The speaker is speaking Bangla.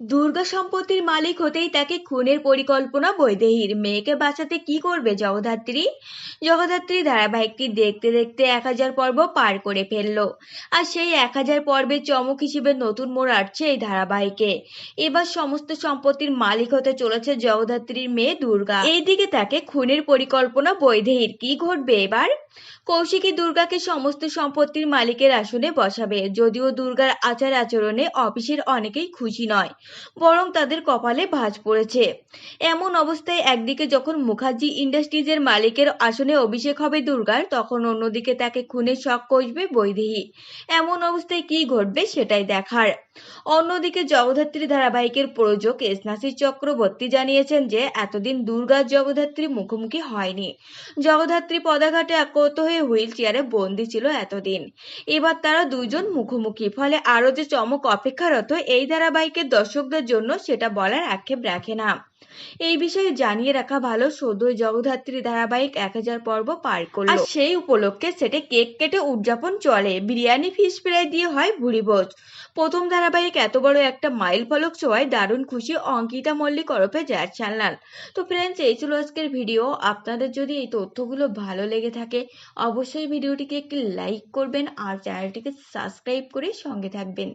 দুর্গা সম্পত্তির মালিক হতেই তাকে খুনের পরিকল্পনা বৈদেহীর মেয়েকে বাঁচাতে কি করবে জগদ্ধাত্রী? জগদ্ধাত্রী ধারাবাহিকটি দেখতে দেখতে এক হাজার পর্ব পার করে ফেলল। আর সেই এক হাজার পর্বের চমক হিসেবে নতুন মোড় আসছে এই ধারাবাহিকে। এবার সমস্ত সম্পত্তির মালিক হতে চলেছে জগদ্ধাত্রীর মেয়ে দুর্গা। এইদিকে তাকে খুনের পরিকল্পনা বৈদেহীর কি ঘটবে এবার? কৌশিকী দুর্গাকে সমস্ত সম্পত্তির মালিকের আসনে বসাবে। যদিও দুর্গার আচার আচরণে অফিসের অনেকেই খুশি নয়, বরং তাদের কপালে ভাঁজ পড়েছে। এমন অবস্থায় একদিকে যখন মুখার্জি ইন্ডাস্ট্রিজের মালিকের আসনে অভিষেক হবে দুর্গার, তখন অন্যদিকে তাকে খুনের শখ কষবে বৈদেহী। এমন অবস্থায় কি ঘটবে সেটাই দেখার। অন্যদিকে জগদ্ধাত্রী ধারাবাহিকের প্রযোজক এসনাসি চক্রবর্তী জানিয়েছেন যে, এতদিন দুর্গার জগদ্ধাত্রী মুখোমুখি হয়নি। জগদ্ধাত্রী পদাঘাটে একত হয়ে হুইল চেয়ারে বন্দি ছিল এতদিন। এবার তারা দুজন মুখোমুখি, ফলে আরও যে চমক অপেক্ষারত, এই ধারাবাহিকের দর্শকদের জন্য সেটা বলার আক্ষেপ রাখে না। এই বিষয়ে জানিয়ে রাখা ভালো সদ্যই জগদ্ধাত্রী ধারাবাহিক এক হাজার পর্ব পার করল। আর সেই উপলক্ষে সেটে কেক কেটে উদযাপন চলে। বিরিয়ানি ফিশ ফ্রাই দিয়ে হয় ভুরিভোজ প্রথম ধারাবাহিক এত বড় একটা মাইল ফলক ছোঁয়ায় দারুণ খুশি অঙ্কিতা মল্লিক ওরফে জ্যাট চ্যানেল তো ফ্রেন্ডস এই ছিল আজকের ভিডিও। আপনাদের যদি এই তথ্যগুলো ভালো লেগে থাকে, অবশ্যই ভিডিওটিকে একটি লাইক করবেন আর চ্যানেলটিকে সাবস্ক্রাইব করে সঙ্গে থাকবেন।